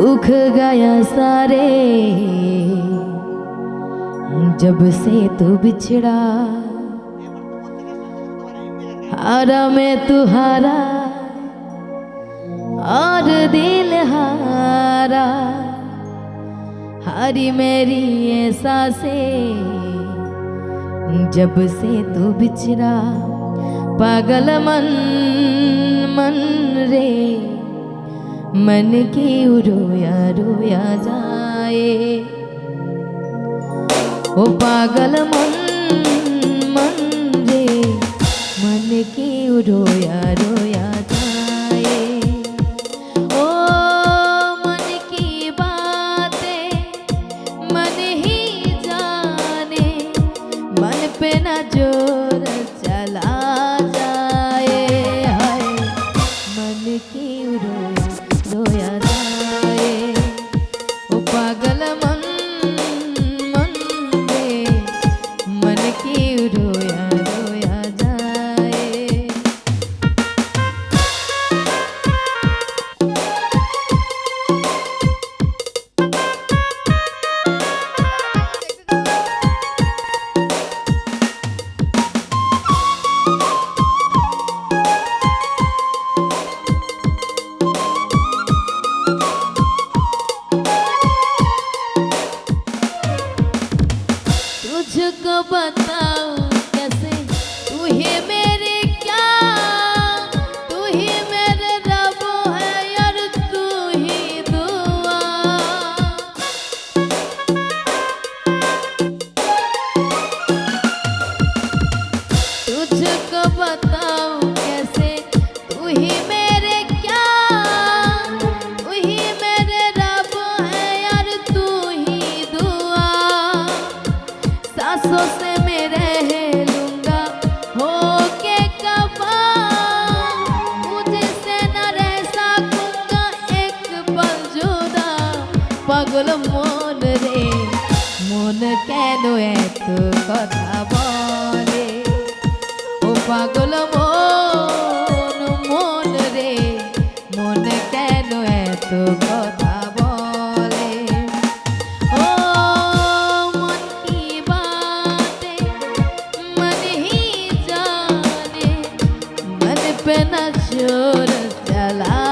दुख गया सारे। जब से तू बिछड़ा, हारा मैं तुहारा, और दिल हारा। हारी मेरी ये साँसें, जब से तू बिछड़ा, पागल मन। मन की रोया रोया जाए। ओ पागल मन मन रे मन की रोया रोया तुझको बताऊं कैसे तू ही मेरे পাগল মন রে মন কেন এত কথা বলে ও পাগল মন মন রে মন কেন এত কথা বলে ओ मन की बातें मन ही जाने मन पे न जोर चला